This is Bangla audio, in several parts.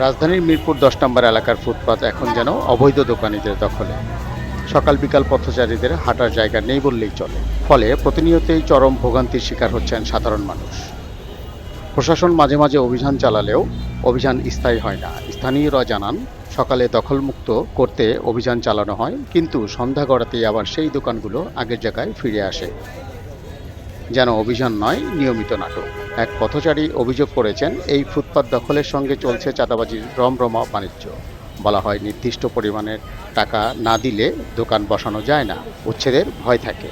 রাজধানীর মিরপুর দশ নম্বর এলাকার ফুটপাত এখন যেন অবৈধ দোকানিদের দখলে। সকাল বিকাল পথচারীদের হাঁটার জায়গা নেই বললেই চলে। ফলে প্রতিনিয়তই চরম ভোগান্তির শিকার হচ্ছেন সাধারণ মানুষ। প্রশাসন মাঝে মাঝে অভিযান চালালেও অভিযান স্থায়ী হয় না। স্থানীয়রা জানান, সকালে দখলমুক্ত করতে অভিযান চালানো হয়, কিন্তু সন্ধ্যা গড়াতেই আবার সেই দোকানগুলো আগের জায়গায় ফিরে আসে। যেন অভিযান নয়, নিয়মিত নাটক। এক পথচারী অভিযোগ করেছেন, এই ফুটপাত দখলের সঙ্গে চলছে চাঁদাবাজির রমরমা বাণিজ্য। বলা হয়, নির্দিষ্ট পরিমাণের টাকা না দিলে দোকান বসানো যায় না, উচ্ছেদের ভয় থাকে।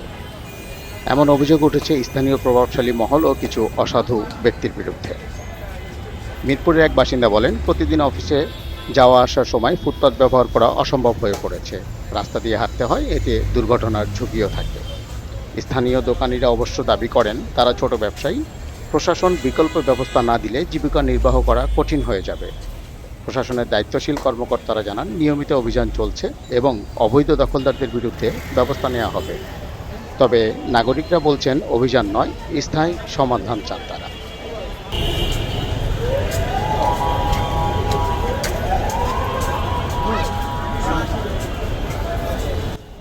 এমন অভিযোগ উঠেছে স্থানীয় প্রভাবশালী মহল ও কিছু অসাধু ব্যক্তির বিরুদ্ধে। মিরপুরের এক বাসিন্দা বলেন, প্রতিদিন অফিসে যাওয়া আসার সময় ফুটপাত ব্যবহার করা অসম্ভব হয়ে পড়েছে। রাস্তা দিয়ে হাঁটতে হয়, এতে দুর্ঘটনার ঝুঁকিও থাকে। স্থানীয় দোকানিরা অবশ্য দাবি করেন, তারা ছোট ব্যবসায়ী। প্রশাসন বিকল্প ব্যবস্থা না দিলে জীবিকা নির্বাহ করা কঠিন হয়ে যাবে। প্রশাসনের দায়িত্বশীল কর্মকর্তারা জানান, নিয়মিত অভিযান চলছে এবং অবৈধ দখলদারদের বিরুদ্ধে ব্যবস্থা নেওয়া হবে। তবে নাগরিকরা বলছেন, অভিযান নয়, স্থায়ী সমাধান চান তারা।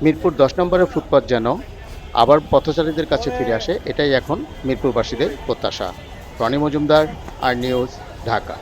মিরপুর দশ নম্বরের ফুটপাত যেন আবার পথচারীদের কাছে ফিরে আসে এটাই এখন মিরপুরবাসীদের প্রত্যাশা। রনি মজুমদার আর নিউজ ঢাকা।